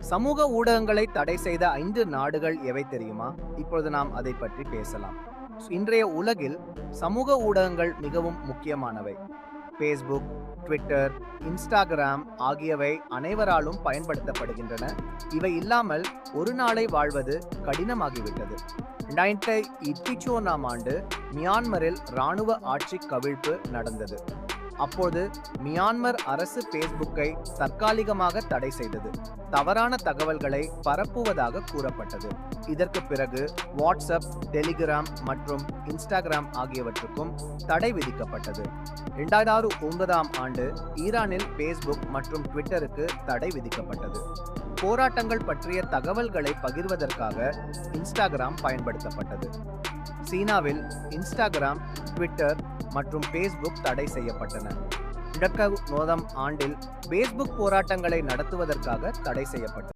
சமூக ஊடகங்களை தடை செய்த ஐந்து நாடுகள் எவை தெரியுமா? இப்பொழுது நாம் அதை பற்றி பேசலாம். இன்றைய உலகில் சமூக ஊடகங்கள் மிகவும் முக்கியமானவை. ஃபேஸ்புக் ட்விட்டர் இன்ஸ்டாகிராம் ஆகியவை அனைவராலும் பயன்படுத்தப்படுகின்றன. இவை இல்லாமல் ஒரு நாளை வாழ்வது கடினமாகிவிட்டது. ரெண்டாயிரத்தி இருபத்தொன்னாம் ஆண்டு மியான்மரில் இராணுவ ஆட்சி கவிழ்ப்பு நடந்தது. அப்போது மியான்மர் அரசு ஃபேஸ்புக்கை தற்காலிகமாக தடை செய்தது. தவறான தகவல்களை பரப்புவதாக கூறப்பட்டது. இதற்கு பிறகு வாட்ஸ்அப் டெலிகிராம் மற்றும் இன்ஸ்டாகிராம் ஆகியவற்றுக்கும் தடை விதிக்கப்பட்டது. இரண்டாயிரத்து ஒன்பதாம் ஆண்டு ஈரானில் ஃபேஸ்புக் மற்றும் ட்விட்டருக்கு தடை விதிக்கப்பட்டது. போராட்டங்கள் பற்றிய தகவல்களை பகிர்வதற்காக இன்ஸ்டாகிராம் பயன்படுத்தப்பட்டது. சீனாவில் இன்ஸ்டாகிராம் ட்விட்டர் மற்றும் ஃபேஸ்புக் தடை செய்யப்பட்டன. இரண்டாயிரத்து நோதம் ஆண்டில் ஃபேஸ்புக் போராட்டங்களை நடத்துவதற்காக தடை செய்யப்பட்டது.